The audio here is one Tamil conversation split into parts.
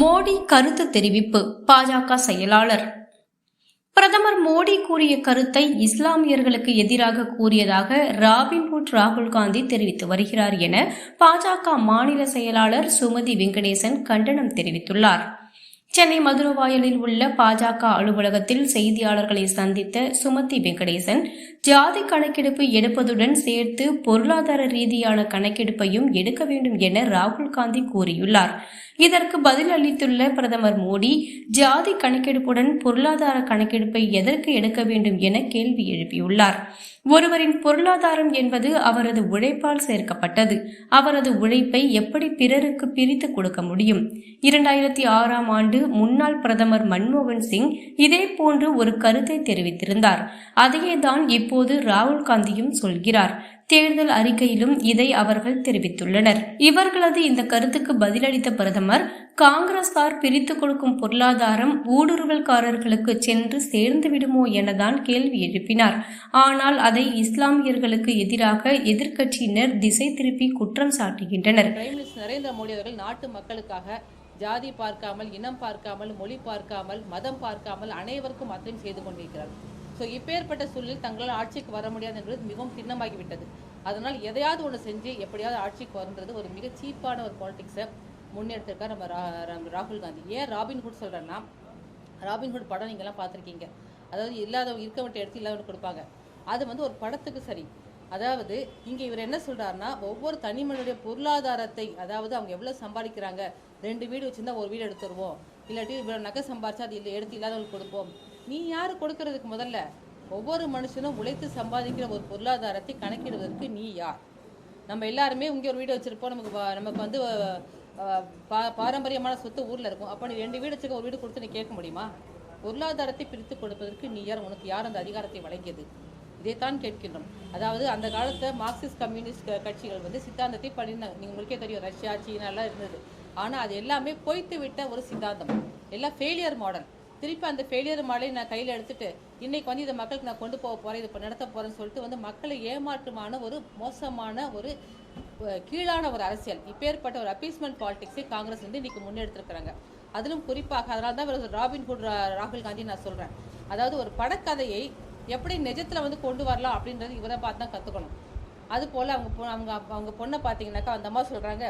மோடி கருத்து தெரிவிப்பு பாஜக செயலாளர். பிரதமர் மோடி கூறிய கருத்தை இஸ்லாமியர்களுக்கு எதிராக கூறியதாக ராபின்ஹுட் ராகுல் காந்தி தெரிவித்து வருகிறார் என பாஜக மாநில செயலாளர் சுமதி வெங்கடேசன் கண்டனம் தெரிவித்துள்ளார். சென்னை மதுரவாயலில் உள்ள பாஜக அலுவலகத்தில் செய்தியாளர்களை சந்தித்த சுமதி வெங்கடேசன் ஜாதி கணக்கெடுப்பு எடுப்பதுடன் சேர்த்து பொருளாதார ரீதியான கணக்கெடுப்பையும் எடுக்க வேண்டும் என ராகுல் காந்தி கூறியுள்ளார். இதற்கு பதில் அளித்துள்ள பிரதமர் மோடி ஜாதி கணக்கெடுப்புடன் பொருளாதார கணக்கெடுப்பை எதற்கு எடுக்க வேண்டும் என கேள்வி எழுப்பியுள்ளார். ஒருவரின் பொருளாதாரம் என்பது அவரது உழைப்பால் சேர்க்கப்பட்டது. அவரது உழைப்பை எப்படி பிறருக்கு பிரித்து கொடுக்க முடியும்? இரண்டாயிரத்தி ஆறாம் ஆண்டு முன்னாள் பிரதமர் மன்மோகன் சிங் இதே போன்று ஒரு கருத்தை தெரிவித்திருந்தார். அதையே தான் இப்போது ராகுல் காந்தியும் சொல்கிறார். தேர்தல் அறிக்கையிலும் இதை அவர்கள் தெரிவித்துள்ளனர். இவர்களது இந்த கருத்துக்கு பதிலளித்த பிரதமர் காங்கிரஸார் பிரித்து கொடுக்கும் பொருளாதாரம் ஊடுருவல்காரர்களுக்கு சென்று சேர்ந்து விடுமோ எனதான் கேள்வி எழுப்பினார். ஆனால் அதை இஸ்லாமியர்களுக்கு எதிராக எதிர்க்கட்சியினர் திசை திருப்பி குற்றம் சாட்டுகின்றனர். நரேந்திர மோடி அவர்கள் நாட்டு மக்களுக்காக ஜாதி பார்க்காமல் இனம் பார்க்காமல் மொழி பார்க்காமல் மதம் பார்க்காமல் அனைவருக்கும் அத்தனையும் செய்து கொண்டிருக்கிறார். ஸோ இப்பேற்பட்ட சூழலில் தங்களால் ஆட்சிக்கு வர முடியாது என்பது மிகவும் திண்ணமாகிவிட்டது அதனால் எதையாவது ஒன்று செஞ்சு எப்படியாவது ஆட்சிக்கு வரன்றது ஒரு மிக சீப்பான ஒரு பாலிடிக்ஸை முன்னெடுத்திருக்கார் நம்ம ரா- ரா- ராகுல் காந்தி. ஏன் ராபின்ஹுட் சொல்கிறேன்னா ராபின்ஹுட் படம் நீங்கள்லாம் பார்த்துருக்கீங்க. அதாவது இல்லாதவங்க இருக்க எடுத்து இல்லாதவனுக்கு இல்லாதவங்க கொடுப்பாங்க. அது வந்து ஒரு படத்துக்கு சரி. அதாவது இங்கே இவர் என்ன சொல்கிறாருன்னா ஒவ்வொரு தனிமனுடைய பொருளாதாரத்தை அதாவது அவங்க எவ்வளோ சம்பாதிக்கிறாங்க ரெண்டு வீடு வச்சுருந்தா ஒரு வீடு எடுத்துருவோம். இல்லாட்டி இவ்வளோ நகை சம்பாரிச்சா அது இல்லை எடுத்து இல்லாதவங்களுக்கு கொடுப்போம். நீ யார் கொடுக்கறதுக்கு முதல்ல? ஒவ்வொரு மனுஷனும் உழைத்து சம்பாதிக்கிற ஒரு பொருளாதாரத்தை கணக்கிடுவதற்கு நீ யார்? நம்ம எல்லாருமே இங்கே ஒரு வீடு வச்சுருப்போம். நமக்கு நமக்கு வந்து பா- பாரம்பரியமான சொத்து ஊரில் இருக்கும். அப்போ நீ ரெண்டு வீடு வச்சுக்க ஒரு வீடு கொடுத்து நீ கேட்க முடியுமா? பொருளாதாரத்தை பிரித்து கொடுப்பதற்கு நீ யார்? உனக்கு யார் அந்த அதிகாரத்தை வழங்கியது? இதைத்தான் கேட்கின்றோம். அதாவது அந்த காலத்தில் மார்க்சிஸ்ட் கம்யூனிஸ்ட் கட்சிகள் வந்து சித்தாந்தத்தை பண்ணினாங்க நீங்கள் உங்களுக்கே தெரியும். ரஷ்யா சீனாலாம் இருந்தது. ஆனால் அது எல்லாமே பொய்த்து விட்ட ஒரு சித்தாந்தம். எல்லாம் ஃபெயிலியர் மாடல் திருப்பி அந்த ஃபெயிலியர் மாடலை நான் கையில் எடுத்துட்டு இன்னைக்கு வந்து இதை மக்களுக்கு நான் கொண்டு போக போகிறேன் இதை நடத்த போகிறேன்னு சொல்லிட்டு வந்து மக்களை ஏமாற்றுமான ஒரு மோசமான ஒரு கீழான ஒரு அரசியல். இப்பேற்பட்ட ஒரு அப்பீஸ்மெண்ட் பாலிடிக்ஸை காங்கிரஸ் வந்து இன்னைக்கு முன்னெடுத்திருக்கிறாங்க. அதிலும் குறிப்பாக அதனால தான் ராபின் ராபின்ஹுட் ராகுல் காந்தி நான் சொல்கிறேன் அதாவது ஒரு படக்கதையை எப்படி நிஜத்தில் வந்து கொண்டு வரலாம் அப்படின்றது இவரை பார்த்து தான் கற்றுக்கணும் அது போல் அவங்க பொ- அவங்க அவங்க பொண்ணை பார்த்தீங்கன்னாக்கா அந்த அம்மா சொல்கிறாங்க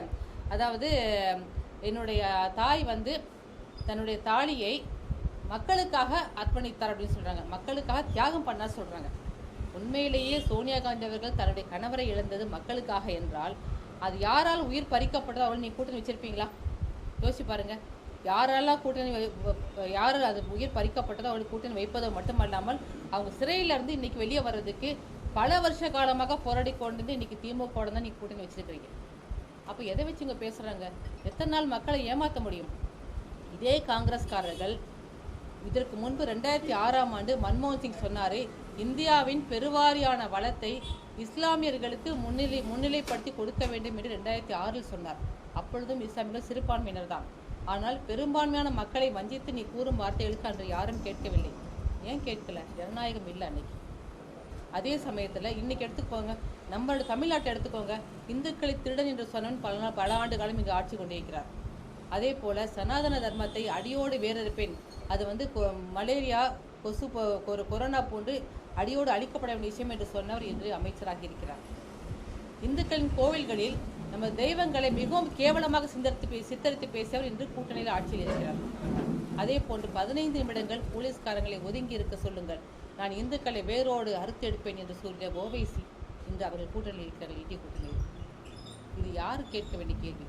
அதாவது என்னுடைய தாய் வந்து தன்னுடைய தாலியை மக்களுக்காக அர்ப்பணித்தார் அப்படின்னு சொல்கிறாங்க மக்களுக்காக தியாகம் பண்ணார் சொல்கிறாங்க உண்மையிலேயே சோனியா காந்தி அவர்கள் தன்னுடைய கணவரை இழந்தது மக்களுக்காக என்றால் அது யாரால் உயிர் பறிக்கப்பட்டதோ அவள் நீ கூட்டணி வச்சிருப்பீங்களா? யோசிச்சு பாருங்க. யாரெல்லாம் கூட்டணி வை- யார் அது உயிர் பறிக்கப்பட்டதோ அவளுக்கு கூட்டணி வைப்பதோ மட்டுமல்லாமல் அவங்க சிறையிலேருந்து இன்னைக்கு வெளியே வர்றதுக்கு பல வருஷ காலமாக போராடி கொண்டு வந்து இன்னைக்கு திமுக தான் நீ கூட்டணி வச்சிருக்கிறீங்க. அப்போ எதை வச்சு இங்கே பேசுகிறாங்க எத்தனை நாள் மக்களை ஏமாற்ற முடியும்? இதே காங்கிரஸ்காரர்கள் இதற்கு முன்பு ரெண்டாயிரத்தி ஆறாம் ஆண்டு மன்மோகன் சிங் சொன்னாரே இந்தியாவின் பெருவாரியான வளத்தை இஸ்லாமியர்களுக்கு முன்னிலை முன்னிலைப்படுத்தி கொடுக்க வேண்டும் என்று ரெண்டாயிரத்தி ஆறில் சொன்னார். அப்பொழுதும் இஸ்லாமியர்கள் சிறுபான்மையினர் தான் ஆனால் பெரும்பான்மையான மக்களை வஞ்சித்து நீ கூறும் வார்த்தைகளுக்கு அன்று யாரும் கேட்கவில்லை. ஏன் கேட்கல? ஜனநாயகம் இல்லை அன்னைக்கு. அதே சமயத்தில் இன்னைக்கு எடுத்துக்கோங்க நம்மளோட தமிழ்நாட்டை எடுத்துக்கோங்க. இந்துக்களை திருடன் என்று சொன்னவன் பல நாள் பல ஆண்டு காலம் இங்கு ஆட்சி கொண்டிருக்கிறார். அதே போல் சனாதன தர்மத்தை அடியோடு வேறறுப்பேன் அது வந்து கொ- மலேரியா கொசு ஒரு கொரோனா போன்று அடியோடு அழிக்கப்பட வேண்டிய விஷயம் என்று சொன்னவர் என்று அமைச்சராக இருக்கிறார். இந்துக்களின் கோவில்களில் நம்ம தெய்வங்களை மிகவும் கேவலமாக சிந்தரித்து பே- சித்தரித்து பேசியவர் இன்று கூட்டணியில் ஆட்சியில் இருக்கிறார். அதே போன்று பதினைந்து நிமிடங்கள் போலீஸ்காரங்களை ஒதுங்கி இருக்க சொல்லுங்கள். நான் இந்துக்களை வேரோடு அறுத்தெடுப்பேன் என்று சொல்லிய ஓவைசி இன்று அவர்கள் கூட்டணியில் இருக்கிறார்கள் இந்திய கூட்டணியில். இது யாரு கேட்க வேண்டிய கேள்வி?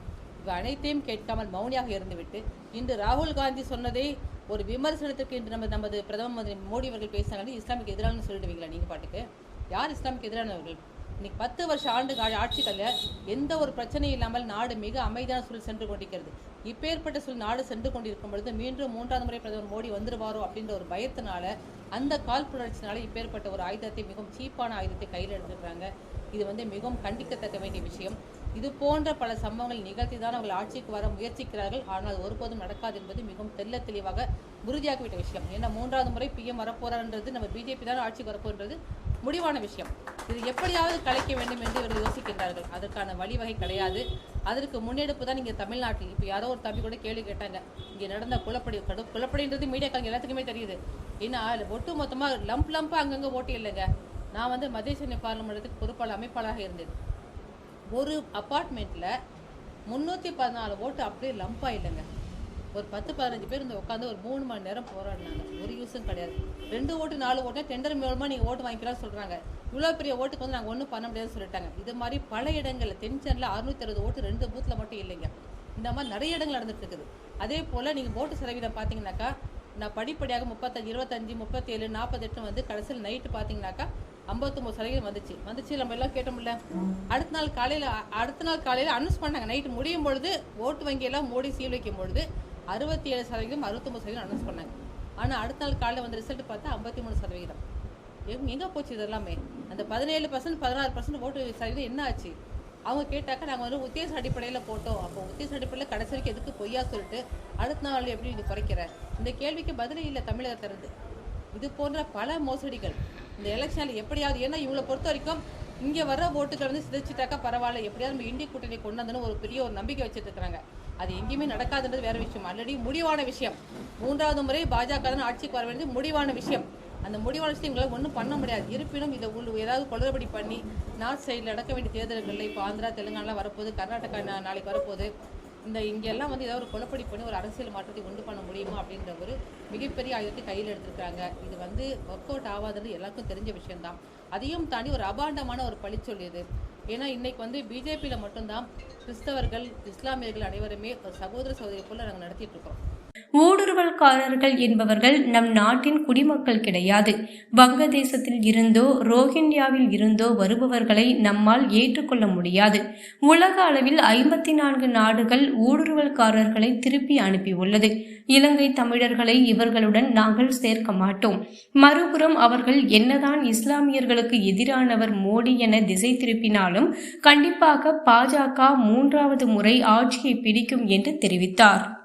அனைத்தையும் கேட்காமல் மௌனியாக இருந்துவிட்டு இன்று ராகுல் காந்தி சொன்னதை ஒரு விமர்சனத்திற்கு இன்று நம்ம நமது பிரதம மந்திரி மோடி அவர்கள் பேசினாங்க இஸ்லாமிக்கு எதிரானு சொல்லிடுவீங்களா நீங்க பாட்டுக்கு? யார் இஸ்லாமிக்கு எதிரானவர்கள் இன்னைக்கு பத்து வருஷ ஆண்டு கா- ஆட்சிகள்ல எந்த ஒரு பிரச்சனையும் இல்லாமல் நாடு மிக அமைதியான சூழல் சென்று கொண்டிருக்கிறது. இப்பேற்பட்ட சூழல் நாடு சென்று கொண்டிருக்கும் பொழுது மீண்டும் மூன்றாவது முறை பிரதமர் மோடி வந்துருவாரோ அப்படின்ற ஒரு பயத்தினால அந்த கால் புணர்ச்சினால இப்பேற்பட்ட ஒரு ஆயுதத்தை மிகவும் சீப்பான ஆயுதத்தை கையில் எடுத்துக்கிறாங்க இது வந்து மிகவும் கண்டிக்கத்தக்க வேண்டிய விஷயம். இது போன்ற பல சம்பவங்கள் நிகழ்த்தி தான் அவர்கள் ஆட்சிக்கு வர முயற்சிக்கிறார்கள். ஆனால் அது ஒருபோதும் நடக்காது என்பது மிகவும் தெல்ல தெளிவாக உறுதியாகிவிட்ட விஷயம். ஏன்னா மூன்றாவது முறை பிஎம் வரப்போறான்றது நம்ம பிஜேபி தான் ஆட்சிக்கு வரப்போன்றது முடிவான விஷயம். இது எப்படியாவது கலைக்க வேண்டும் என்று இவர்கள் யோசிக்கின்றார்கள். அதற்கான வழிவகை கிடையாது. அதற்கு முன்னெடுப்பு தான் இங்கே தமிழ்நாட்டில். இப்போ யாரோ ஒரு தம்பி கூட கேள்வி கேட்டாங்க. இங்கே நடந்த குழப்படி கடு குழப்படின்றது மீடியாக்காரங்க எல்லாத்துக்குமே தெரியுது. ஏன்னா ஒட்டு மொத்தமாக லம்ப் லம்பாக அங்கங்கே ஓட்டு இல்லைங்க நான் வந்து மத்திய சென்னை பாராளுமன்றத்துக்கு பொறுப்பாளர் அமைப்பாளராக இருந்தேன். ஒரு அப்பார்ட்மெண்ட்டில் முந்நூற்றி பதினாலு ஓட்டு அப்படியே லம்பாக இல்லைங்க ஒரு பத்து பதினஞ்சு பேர் இந்த உட்காந்து ஒரு மூணு மணி நேரம் போராடினாங்க. ஒரு யூஸும் கிடையாது. ரெண்டு ஓட்டு நாலு ஓட்டு டெண்டர் மூலமாக நீங்கள் ஓட்டு வாங்கிக்கலாம் சொல்கிறாங்க இவ்வளோ பெரிய ஓட்டுக்கு வந்து நாங்கள் ஒன்றும் பண்ண முடியாதுன்னு சொல்லிட்டாங்க. இது மாதிரி பல இடங்களில் தென்சென்னில் அறுநூத்தி அறுபது ஓட்டு ரெண்டு பூத்தில் மட்டும் இல்லைங்க. இந்த மாதிரி நிறைய இடங்கள் நடந்துட்டு இருக்குது. அதே போல் நீங்கள் ஓட்டு சதவீதம் பார்த்தீங்கன்னாக்கா நான் படிப்படியாக முப்பத்தஞ்சு இருபத்தஞ்சு முப்பத்தேழு நாற்பத்தெட்டு வந்து கடைசியில் நைட்டு பார்த்தீங்கன்னாக்கா ஐம்பத்தொம்பது சதவீதம் வந்துச்சு. வந்துச்சு நம்ம எல்லாம் கேட்டோம்ல அடுத்த நாள் காலையில் அடுத்த நாள் காலையில் அனௌன்ஸ் பண்ணாங்க. நைட்டு முடியும் பொழுது ஓட்டு வங்கியெல்லாம் மூடி சீல் வைக்கும் பொழுது அறுபத்தி ஏழு சதவீதம் அறுபத்தொம்பது சதவீதம் அனௌன்ஸ் பண்ணாங்க. ஆனால் அடுத்த நாள் காலையில் வந்து ரிசல்ட் பார்த்தா ஐம்பத்தி மூணு சதவீதம். எங்க எங்கே போச்சு இதெல்லாமே அந்த பதினேழு பர்சன்ட் பதினாறு பர்சன்ட் ஓட்டு சதவீதம் என்ன ஆச்சு? அவங்க கேட்டாக்கா நாங்கள் வந்து உத்தேச அடிப்படையில் போட்டோம். அப்போ உத்தேச அடிப்படையில் கடைசி வரைக்கும் எதுக்கு பொய்யா சொல்லிட்டு அடுத்த நாள் எப்படி இது குறைக்கிற? இந்த கேள்விக்கு பதிலே இல்லை தமிழகத்திலிருந்து இது போன்ற பல மோசடிகள். இந்த எலெக்ஷனில் எப்படியாவது ஏன்னா இவங்களை பொறுத்த வரைக்கும் இங்கே வர ஓட்டுகள் வந்து சிதைச்சிட்டாக்கா பரவாயில்ல. எப்படியாவது நம்ம இந்திய கூட்டணி கொண்டு வந்தோன்னு ஒரு பெரிய ஒரு நம்பிக்கை வச்சுட்டு இருக்கிறாங்க. அது எங்கேயுமே நடக்காதுன்றது வேற விஷயம். ஆல்ரெடி முடிவான விஷயம். மூன்றாவது முறை பாஜக தான் ஆட்சிக்கு வர வேண்டியது முடிவான விஷயம். அந்த முடிவான விஷயம் எங்களால் ஒன்றும் பண்ண முடியாது. இருப்பினும் இதை உள்ள ஏதாவது குளறுபடி பண்ணி நார்த் சைடில் நடக்க வேண்டிய தேர்தல்களில் இப்போ ஆந்திரா தெலுங்கானா வரப்போகுது கர்நாடகா நாளைக்கு வரப்போகுது. இந்த இங்கெல்லாம் வந்து ஏதாவது ஒரு குழப்படி பண்ணி ஒரு அரசியல் மாற்றத்தை உண்டு பண்ண முடியுமா அப்படின்ற ஒரு மிகப்பெரிய ஆயுதத்தை கையில் எடுத்திருக்காங்க இது வந்து ஒர்க் அவுட் ஆகாதுன்னு எல்லாருக்கும் தெரிஞ்ச விஷயம்தான். அதையும் தாண்டி ஒரு அபாண்டமான ஒரு பழி சொல்லியது. ஏன்னா இன்னைக்கு வந்து பிஜேபியில் மட்டும்தான் கிறிஸ்தவர்கள் இஸ்லாமியர்கள் அனைவருமே ஒரு சகோதர சகோதரி போல் நாங்கள் நடத்திட்டு இருக்கோம். ஊடுருவல்காரர்கள் என்பவர்கள் நம் நாட்டின் குடிமக்கள் கிடையாது. வங்கதேசத்தில் இருந்தோ ரோஹிங்கியாவில் இருந்தோ வருபவர்களை நம்மால் ஏற்றுக்கொள்ள முடியாது. உலக அளவில் ஐம்பத்தி நான்கு நாடுகள் ஊடுருவல்காரர்களை திருப்பி அனுப்பியுள்ளது. இலங்கை தமிழர்களை இவர்களுடன் நாங்கள் சேர்க்க மாட்டோம். மறுபுறம் அவர்கள் என்னதான் இஸ்லாமியர்களுக்கு எதிரானவர் மோடி என திசை திருப்பினாலும் கண்டிப்பாக பாஜக மூன்றாவது முறை ஆட்சியை பிடிக்கும் என்று தெரிவித்தார்.